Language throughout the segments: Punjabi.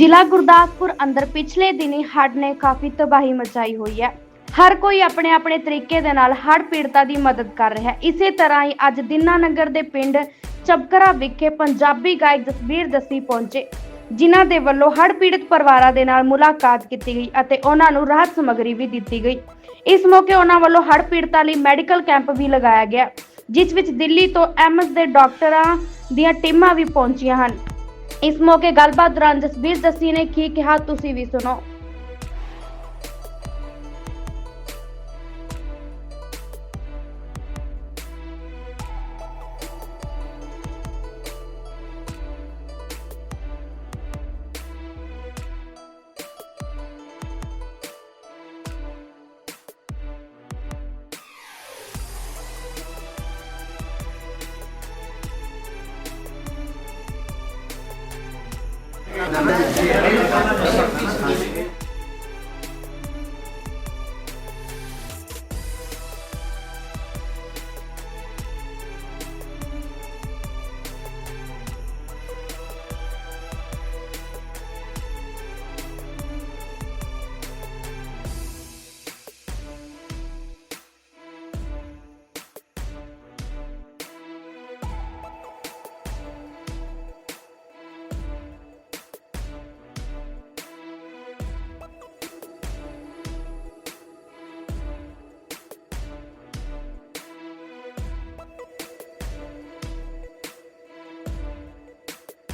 ਜ਼ਿਲ੍ਹਾ ਗੁਰਦਾਸਪੁਰ ਅੰਦਰ ਪਿਛਲੇ ਦਿਨੀ ਹੜ੍ਹ ਨੇ ਕਾਫੀ ਤਬਾਹੀ ਮਚਾਈ ਹੋਈ ਹੈ। ਹਰ ਕੋਈ ਆਪਣੇ ਆਪਣੇ ਤਰੀਕੇ ਦੇ ਨਾਲ ਹੜ੍ਹ ਪੀੜਤਾਂ ਦੀ ਮਦਦ ਕਰ ਰਿਹਾ ਹੈ। ਇਸੇ ਤਰ੍ਹਾਂ ਹੀ ਅੱਜ ਦਿਨਾਨਗਰ ਦੇ ਪਿੰਡ ਚਬਕਰਾ ਵਿਖੇ ਪੰਜਾਬੀ ਗਾਇਕ ਜਸਬੀਰ ਦੱਸੀ ਪਹੁੰਚੇ, ਜਿਨ੍ਹਾਂ ਦੇ ਵੱਲੋਂ ਹੜ੍ਹ ਪੀੜਤ ਪਰਿਵਾਰਾਂ ਦੇ ਨਾਲ ਮੁਲਾਕਾਤ ਕੀਤੀ ਗਈ ਅਤੇ ਉਹਨਾਂ ਨੂੰ ਰਾਹਤ ਸਮੱਗਰੀ ਵੀ ਦਿੱਤੀ ਗਈ। ਇਸ ਮੌਕੇ ਉਹਨਾਂ ਵੱਲੋਂ ਹੜ੍ਹ ਪੀੜਤਾਂ ਲਈ ਮੈਡੀਕਲ ਕੈਂਪ ਵੀ ਲਗਾਇਆ ਗਿਆ, ਜਿਸ ਵਿੱਚ ਦਿੱਲੀ ਤੋਂ ਐਮਐਸ ਦੇ ਡਾਕਟਰਾਂ ਦੀਆਂ ਟੀਮਾਂ ਵੀ ਪਹੁੰਚੀਆਂ ਹਨ। ਇਸ ਮੌਕੇ ਗੱਲਬਾਤ ਦੌਰਾਨ ਜਸਬੀਰ ਦੱਸੀ ਨੇ ਕੀ ਕਿਹਾ ਤੁਸੀਂ ਵੀ ਸੁਣੋ। Merci.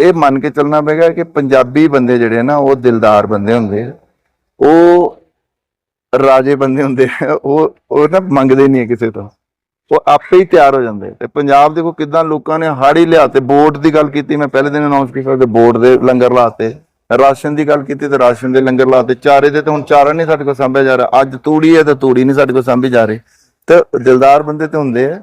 ਇਹ ਮੰਨ ਕੇ ਚੱਲਣਾ ਪਏਗਾ ਕਿ ਪੰਜਾਬੀ ਬੰਦੇ ਜਿਹੜੇ ਨਾ, ਉਹ ਦਿਲਦਾਰ ਬੰਦੇ ਹੁੰਦੇ ਆ। ਉਹ ਰਾਜੇ ਬੰਦੇ ਹੁੰਦੇ ਆ। ਉਹ ਉਹ ਨਾ ਮੰਗਦੇ ਨਹੀਂ ਹੈ ਕਿਸੇ ਤੋਂ। ਉਹ ਆਪੇ ਹੀ ਤਿਆਰ ਹੋ ਜਾਂਦੇ ਤੇ ਪੰਜਾਬ ਦੇਖੋ ਕਿਦਾਂ ਲੋਕਾਂ ਨੇ ਹਾੜੀ ਲਿਆ ਤੇ ਬੋਟ ਦੀ ਗੱਲ ਕੀਤੀ। ਮੈਂ ਪਹਿਲੇ ਦਿਨ ਅਨਾਉਂਸ ਕੀਤਾ ਕਿ ਬੋਟ ਦੇ ਲੰਗਰ ਲਾਤੇ। ਰਾਸ਼ਨ ਦੀ ਗੱਲ ਕੀਤੀ ਤੇ ਰਾਸ਼ਨ ਦੇ ਲੰਗਰ ਲਾਤੇ। ਚਾਰੇ ਦੇ ਤੇ ਹੁਣ ਚਾਰਾ ਨਹੀਂ ਸਾਡੇ ਕੋਲ ਸਾਂਭਿਆ ਜਾ ਰਿਹਾ। ਅੱਜ ਤੂੜੀ ਹੈ ਤੇ ਤੂੜੀ ਨਹੀਂ ਸਾਡੇ ਕੋਲ ਸਾਂਭੀ ਜਾ ਰਹੀ। ਤੇ ਦਿਲਦਾਰ ਬੰਦੇ ਤੇ ਹੁੰਦੇ ਆ।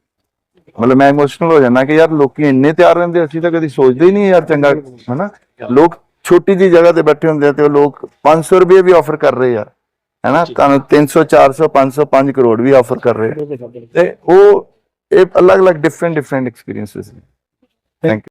ਮਤਲਬ ਮੈਂ ਇਮੋਸ਼ਨਲ ਹੋ ਜਾਂਦਾ ਕਿ ਯਾਰ ਲੋਕੀ ਇੰਨੇ ਤਿਆਰ ਰਹਿੰਦੇ ਅਸੀਂ ਤਾਂ ਕਦੀ ਸੋਚਦੇ ਹੀ ਨਹੀਂ ਯਾਰ ਚੰਗਾ ਹਨਾ? ਲੋਕ ਛੋਟੀ ਜੀ ਜਗ੍ਹਾ ਤੇ ਬੈਠੇ ਹੁੰਦੇ ਆ ਤੇ ਉਹ ਲੋਕ 500 ਰੁਪਏ ਵੀ ਆਫਰ ਕਰ ਰਹੇ ਆ ਹੈਨਾ? ਤੁਹਾਨੂੰ 300 400 500 5 ਕਰੋੜ ਵੀ ਆਫਰ ਕਰ ਰਹੇ ਤੇ ਉਹ ਇਹ ਅਲੱਗ-ਅਲੱਗ ਡਿਫਰੈਂਟ ਡਿਫਰੈਂਟ ਐਕਸਪੀਰੀਐਂਸਸ ਨੇ ਥੈਂਕ